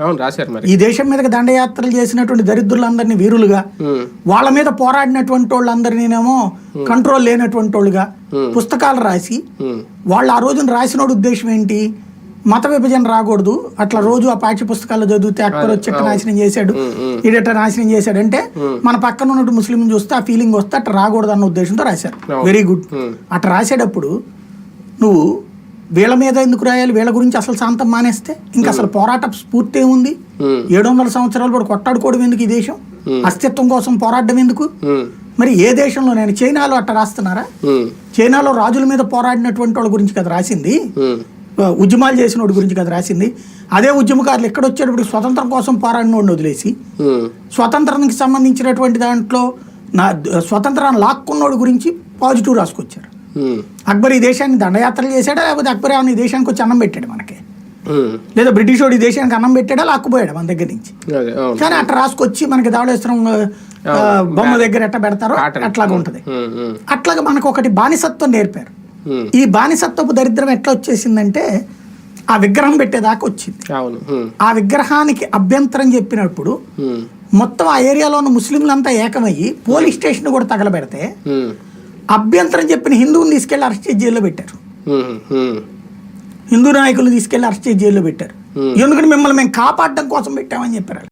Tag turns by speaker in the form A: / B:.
A: అవును రాశారు మరి.
B: ఈ దేశం మీదకి దండయాత్రలు చేసినటువంటి దరిద్రులందరినీ వీరులుగా వాళ్ళ మీద పోరాడినటువంటి వాళ్ళందరినీనేమో కంట్రోల్ లేనటువంటి వాళ్ళుగా పుస్తకాలు రాసి వాళ్ళు ఆ రోజున రాసిన ఉద్దేశం ఏంటి? మత విభజన రాకూడదు. అట్లా రోజు ఆ పాఠ్య పుస్తకాలు చదివితే అక్బర్ వచ్చి నాశనం చేశాడు. ఈడట నాశనం చేశాడు? అంటే మన పక్కన ఉన్నట్టు ముస్లిం చూస్తే ఆ ఫీలింగ్ వస్తే అట్లా రాకూడదు అన్న ఉద్దేశంతో రాశారు. వెరీ గుడ్ అట్లా రాసేటప్పుడు నువ్వు వీళ్ళ మీద ఎందుకు రాయాలి? వీళ్ళ గురించి అసలు శాంతం మానేస్తే? ఇంకా అసలు పోరాట స్ఫూర్తి ఏముంది?
A: ఉమ్,
B: ఏడు వందల సంవత్సరాలు కూడా కొట్టాడుకోవడం ఎందుకు ఈ దేశం? అస్తిత్వం కోసం పోరాడడం ఎందుకు? మరి ఏ దేశంలో? నేను చైనాలో అట్ట రాస్తున్నారా? చైనాలో రాజుల మీద పోరాడినటువంటి వాళ్ళ గురించి కదా రాసింది? ఉద్యమాలు చేసిన వాడి గురించి కదా రాసింది? అదే ఉద్యమకారులు ఎక్కడ వచ్చేటప్పుడు స్వతంత్రం కోసం పోరాడిన వాడిని వదిలేసి స్వతంత్రానికి సంబంధించినటువంటి దాంట్లో నా స్వతంత్రాన్ని లాక్కున్నోడి గురించి పాజిటివ్ రాసుకొచ్చారు. అక్బర్ ఈ దేశాన్ని దండయాత్రలు చేశాడా? లేకపోతే అక్బర్ ఏమైనా ఈ దేశానికి వచ్చి అన్నం పెట్టాడు మనకి? లేదా బ్రిటిష్ వాడు ఈ దేశానికి అన్నం పెట్టాడా? లాక్కుపోయాడు మన దగ్గర నుంచి? కానీ అట్లా రాసుకొచ్చి మనకి ధవళేశ్వరం ఆ, బొమ్మ దగ్గర ఎట్ట పెడతారో. అట్లాగా ఉంటుంది. అట్లాగా మనకు ఒకటి బానిసత్వం నేర్పారు. ఈ బానిసత్వపు దరిద్రం ఎట్లా వచ్చేసిందంటే ఆ విగ్రహం పెట్టేదాకా వచ్చింది. ఆ విగ్రహానికి అభ్యంతరం చెప్పినప్పుడు మొత్తం ఆ ఏరియాలో ఉన్న ముస్లింలంతా ఏకమయ్యి పోలీస్ స్టేషన్ కూడా తగలబెడితే అభ్యంతరం చెప్పిన హిందువుని తీసుకెళ్ళి అరెస్ట్ చేసి జైల్లో పెట్టారు. హిందూ నాయకులు తీసుకెళ్ళి అరెస్ట్ చేసి జైల్లో పెట్టారు. ఎందుకంటే మిమ్మల్ని మేము కాపాడడం కోసం పెట్టామని చెప్పారు.